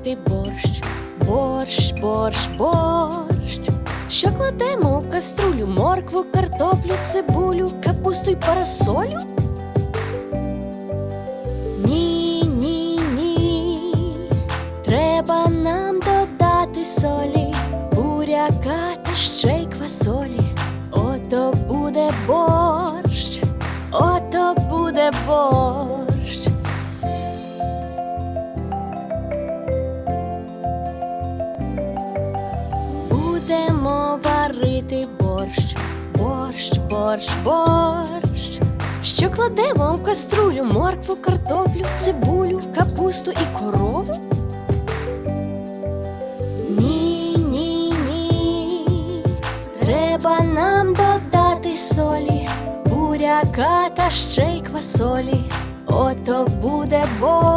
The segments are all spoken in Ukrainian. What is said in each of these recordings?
варити борщ, борщ, борщ, борщ. Що кладемо у каструлю моркву, картоплю, цибулю, капусту й парасолю? Ні, ні, ні. Треба нам додати солі, буряка та ще й квасолі. Ото буде борщ, ото буде борщ. Борщ, борщ, борщ, борщ. Що кладемо в каструлю моркву, картоплю, цибулю, капусту і корову? Ні, ні, ні. Треба нам додати солі, буряка та ще й квасолі. Ото буде борщ,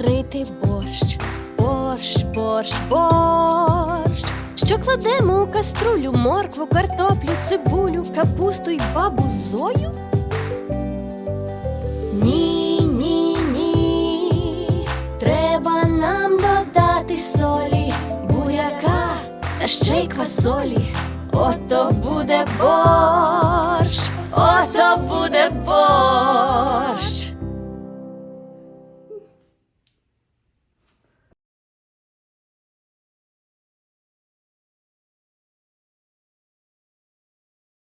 Будемо варити борщ, борщ, борщ, борщ. Що кладемо у каструлю моркву, картоплю, цибулю, капусту й бабу Зою? Ні, ні, ні. Треба нам додати солі, буряка та ще й квасолі. Ото буде борщ,